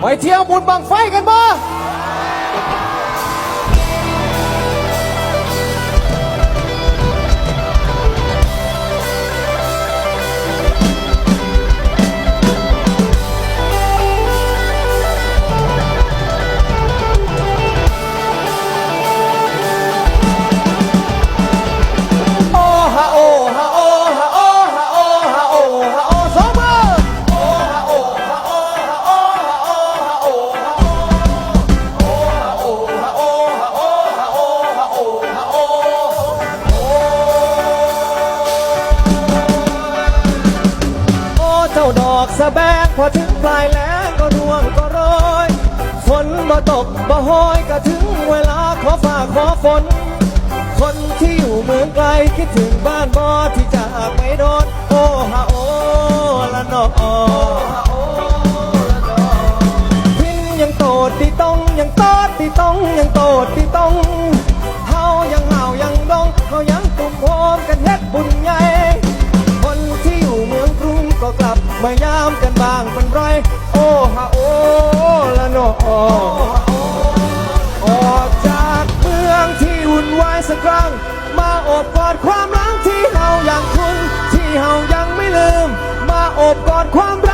ไปเที่ยวบุญบังไฟกันบ่โอฮาโอ้ฮาโอ้ฮาโอ้ฮาโอ้ฮาโอ้ฮาโอสองมือ อกสะแบงพอถึงปลายแล้งก็ร่วงก็โรยฝนมาตกบ่ห้อยก็ถึงเวลาขอฝ่าขอฝน คนที่อยู่เมืองไกลคิดถึงบ้านบ่ที่จากไม่โดนโอ้ฮาโอละนอ มายามกันบางเป็นไรโอ้ฮาโอละนอออกจากเมืองที่วุ่นวายสักครั้ง มาอบกอดความรักที่เฮายังคุ้นที่เฮายังไม่ลืม มาอบกอดความ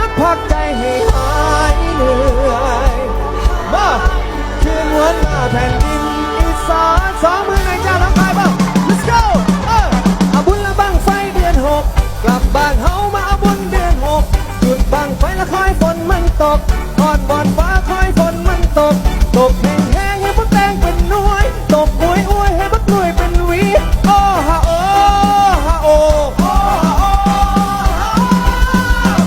ตกทอดบอนฟ้าคอยฝนมันตก ตกแห้งแห้งให้บักแตงเป็นน้อย ตกอวยอวยให้บักหน่วยเป็นวีโอ้ฮะโอ้ฮะโอ้โอ้ฮะโอ้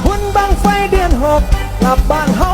บุณบังไฟเดือนหกกลับบ้านเฮา